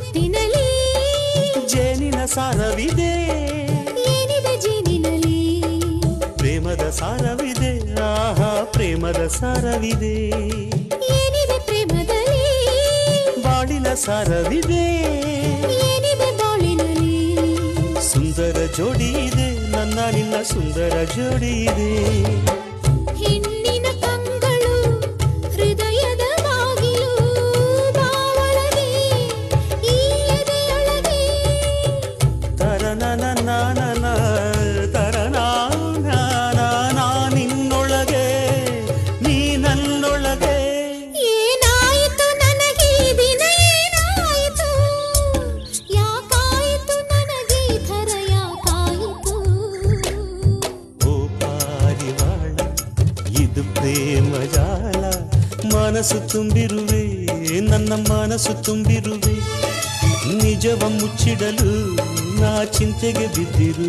ಮುತ್ತಿನಲಿ ಜೇನಿನ ಸಾರವಿದೆ. ಏನಿದೆ ಜೇನಿನಲಿ ಪ್ರೇಮದ ಸಾರವಿದೆ. ಆಹಾ ಪ್ರೇಮದ ಸಾರವಿದೆ. ಏನಿದೆ ಪ್ರೇಮದಲ್ಲಿ? ಬಾಳಿನ ಸಾರವಿದೆ. ಏನಿದೆ ಬಾಳಿನಲ್ಲಿ? ಸುಂದರ ಜೋಡಿ ಇದೆ. ನನ್ನ ನಿನ್ನ ಸುಂದರ ಜೋಡಿ ಇದೆ. ಇದು ಪ್ರೇಮ ಜಾಲ. ಮನಸ್ಸು ತುಂಬಿರುವೆ ನನ್ನ ಮನಸ್ಸು ತುಂಬಿರುವೆ. ನಿಜವ ಮುಚ್ಚಿಡಲು ನಾ ಚಿಂತೆಗೆ ಬಿದ್ದಿರು